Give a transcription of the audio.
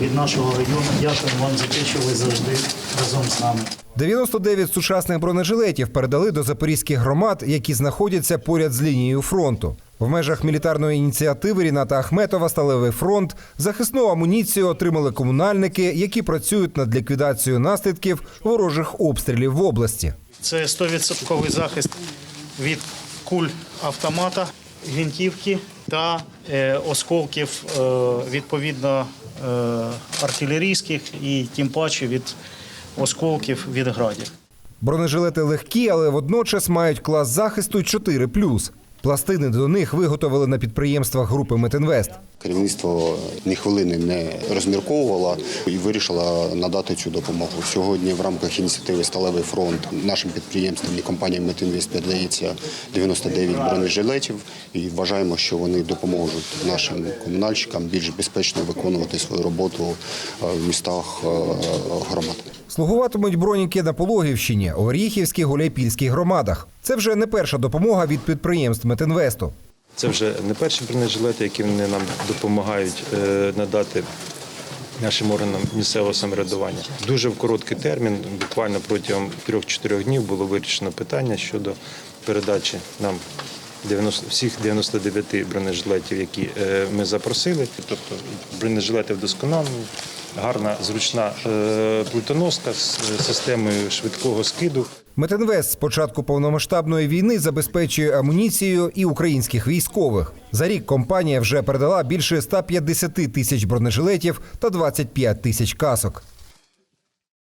від нашого району. Дякуємо вам за те, що ви завжди разом з нами. 99 сучасних бронежилетів передали до запорізьких громад, які знаходяться поряд з лінією фронту. В межах мілітарної ініціативи Ріната Ахметова Сталевий фронт захисну амуніцію отримали комунальники, які працюють над ліквідацією наслідків ворожих обстрілів в області. Це 100% захист від куль автомата, гвинтівки та е, осколків е, відповідно артилерійських і тим паче від осколків від градів. Бронежилети легкі, але водночас мають клас захисту 4+. Пластини до них виготовили на підприємствах групи Метинвест. Керівництво ні хвилини не розмірковувало і вирішило надати цю допомогу. Сьогодні в рамках ініціативи Сталевий фронт нашим підприємствам і компаніям Метинвест передається 99 бронежилетів і вважаємо, що вони допоможуть нашим комунальщикам більш безпечно виконувати свою роботу е, в містах е, громад. Слугуватимуть броніки на Пологівщині, Оріхівській, Гуляйпільській громадах. Це вже не перша допомога від підприємств Метинвесту. Це вже не перші бронежилети, які вони нам допомагають е, надати нашим органам місцевого самоврядування. Дуже в короткий термін, буквально протягом 3-4 днів було вирішено питання щодо передачі нам 90, всіх 99 бронежилетів, які е, ми запросили. Тобто бронежилети вдосконалені, гарна, зручна е, плитоноска з е, системою швидкого скиду. Метинвест з початку повномасштабної війни забезпечує амуніцією і українських військових. За рік компанія вже передала більше 150 тисяч бронежилетів та 25 тисяч касок.